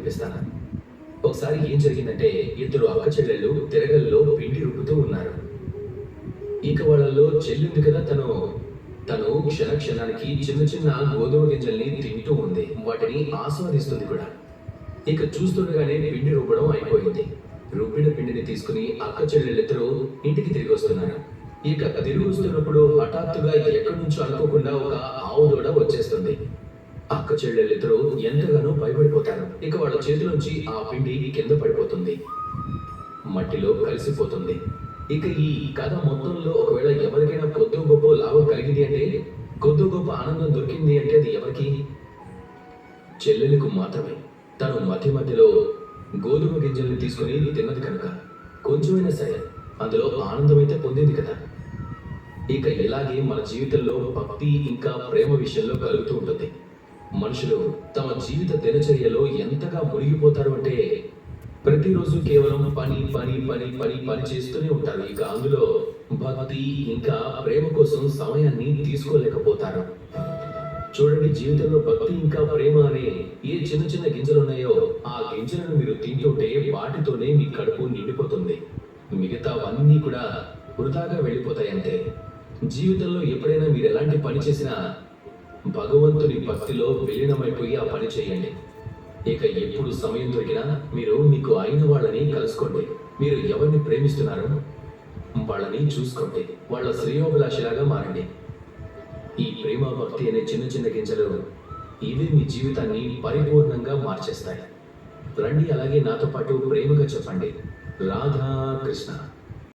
వినిపిస్తాను? ఒకసారి ఏం జరిగిందంటే ఇద్దరు అక్క చెల్లెళ్ళు తిరగల్లో పిండి రుబ్బుతూ ఉన్నారు. ఇక వాళ్ళలో చెల్లింది కదా తను. తను క్షణ క్షణానికి చిన్న చిన్న గోధుమ గింజల్ని తింటూ ఉంది. వాటిని ఆస్వాదిస్తుంది కూడా. ఇక చూస్తుండగానే పిండి రుబ్బడం అయిపోయింది. రుబ్బిన పిండిని తీసుకుని అక్క చెల్లెళ్ళిద్దరూ ఇంటికి తిరిగి వస్తున్నారు. ఇక తిరిగి వస్తున్నప్పుడు హఠాత్తుగా ఎక్కడి నుంచో అనుకోకుండా ఒక ఆవు దూడ వచ్చేస్తుంది. అక్క చెల్లెళ్ళిద్దరూ ఎంతగానో భయపడిపోతారు. ఇక వాళ్ళ చేతిలోంచి ఆ పిండి కింద పడిపోతుంది. మట్టిలో కలిసిపోతుంది. ఇక ఈ కథ మొత్తంలో ఒకవేళ ఎవరికైనా కొద్ది గొప్ప లాభం కలిగింది అంటే కొద్ది గొప్ప ఆనందం దొరికింది అంటే అది ఎవరికి? చెల్లెలకు మాత్రమే. తను మధ్య మధ్యలో గోధుమ గింజల్ని తీసుకుని తిన్నది కనుక కొంచెమైనా సరే అందులో ఆనందమైతే పొందింది కదా. ఇక ఇలాగే మన జీవితంలో భక్తి ఇంకా ప్రేమ విషయంలో కలుగుతూ ఉంటుంది. మనుషులు తమ జీవిత దినచర్యలో ఎంతగా మునిగిపోతారు అంటే ప్రతిరోజు కేవలం పని పని పని పని పని చేస్తూనే ఉంటారు. ఇక అందులో భక్తి ఇంకా ప్రేమ కోసం సమయాన్ని తీసుకోలేకపోతారు. చూడండి జీవితంలో భక్తి ఇంకా ప్రేమ అనే ఏ చిన్న చిన్న గింజలు ఉన్నాయో ఆ గింజలను మీరు తింటుంటే వాటితోనే మీ కడుపు నిండిపోతుంది. మిగతావన్నీ కూడా వృధాగా వెళ్ళిపోతాయి అంతే జీవితంలో ఎప్పుడైనా మీరు ఎలాంటి పని చేసినా భగవంతుని భక్తిలో విలీనమైపోయి ఆ పని చేయండి. ఇక ఎప్పుడు సమయం దొరికినా మీరు మీకు అయిన వాళ్ళని కలుసుకోండి. మీరు ఎవరిని ప్రేమిస్తున్నారో వాళ్ళని చూసుకోండి. వాళ్ళ శ్రేయోభిలాషిలాగా మారండి. ఈ ప్రేమ భక్తి అనే చిన్న చిన్న గింజలు ఇవే మీ జీవితాన్ని పరిపూర్ణంగా మార్చేస్తాయి. రండి అలాగే నాతో పాటు ప్రేమగా చెప్పండి. రాధా కృష్ణ